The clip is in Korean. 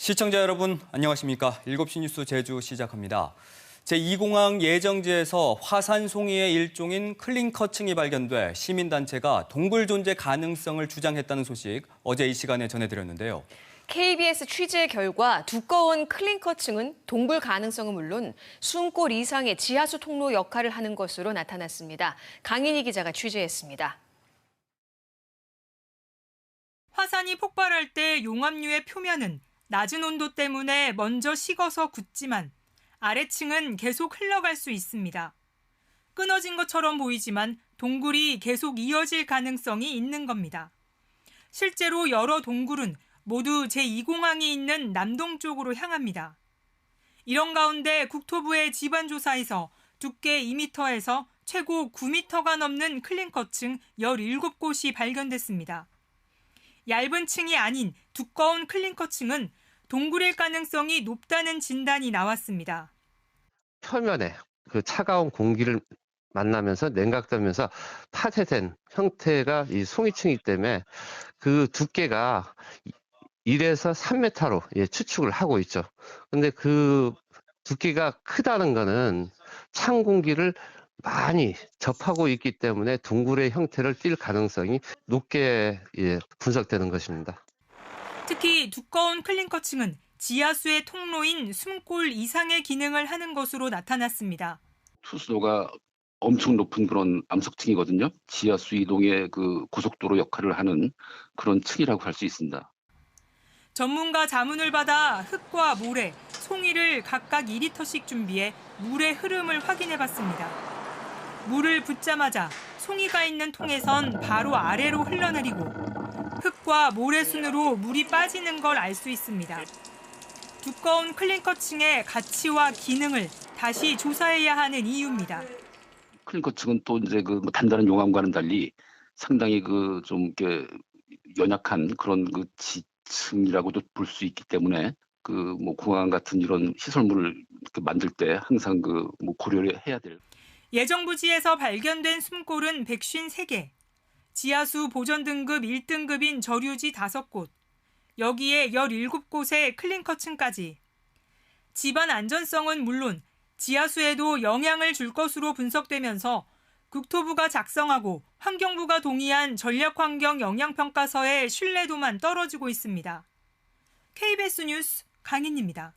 시청자 여러분 안녕하십니까? 7시 뉴스 제주 시작합니다. 제2공항 예정지에서 화산 송이의 일종인 클린커층이 발견돼 시민단체가 동굴 존재 가능성을 주장했다는 소식 어제 이 시간에 전해드렸는데요. KBS 취재 결과 두꺼운 클린커층은 동굴 가능성은 물론 숨골 이상의 지하수 통로 역할을 하는 것으로 나타났습니다. 강인희 기자가 취재했습니다. 화산이 폭발할 때 용암류의 표면은 낮은 온도 때문에 먼저 식어서 굳지만 아래층은 계속 흘러갈 수 있습니다. 끊어진 것처럼 보이지만 동굴이 계속 이어질 가능성이 있는 겁니다. 실제로 여러 동굴은 모두 제2공항이 있는 남동 쪽으로 향합니다. 이런 가운데 국토부의 지반조사에서 두께 2m에서 최고 9m가 넘는 클린커층 17곳이 발견됐습니다. 얇은 층이 아닌 두꺼운 클린커층은 동굴일 가능성이 높다는 진단이 나왔습니다. 표면에 그 차가운 공기를 만나면서 냉각되면서 파쇄된 형태가 이 송이층이기 때문에 그 두께가 1에서 3m로 예, 추측을 하고 있죠. 근데 그 두께가 크다는 거는 찬 공기를 많이 접하고 있기 때문에 둥굴의 형태를 띌 가능성이 높게 예, 분석되는 것입니다. 특히 두꺼운 클린커층은 지하수의 통로인 숨골 이상의 기능을 하는 것으로 나타났습니다. 투수도가 엄청 높은 그런 암석층이거든요. 지하수 이동의 그 고속도로 역할을 하는 그런 층이라고 할 수 있습니다. 전문가 자문을 받아 흙과 모래, 송이를 각각 2리터씩 준비해 물의 흐름을 확인해 봤습니다. 물을 붓자마자 송이가 있는 통에선 바로 아래로 흘러내리고 흙과 모래순으로 물이 빠지는 걸 알 수 있습니다. 두꺼운 클린커층의 가치와 기능을 다시 조사해야 하는 이유입니다. 클린커 층은 또 이제 그뭐 단단한 용암과는 달리 상당히 그 좀 이렇게 연약한 그런 그 지층이라고도 볼 수 있기 때문에 그 뭐 공항 같은 이런 시설물을 만들 때 항상 그 뭐 고려를 해야 될 예정부지에서 발견된 숨골은 153개, 지하수 보전 등급 1등급인 저류지 5곳, 여기에 17곳의 클린커층까지. 집안 안전성은 물론 지하수에도 영향을 줄 것으로 분석되면서 국토부가 작성하고 환경부가 동의한 전략환경 영향평가서의 신뢰도만 떨어지고 있습니다. KBS 뉴스 강인입니다.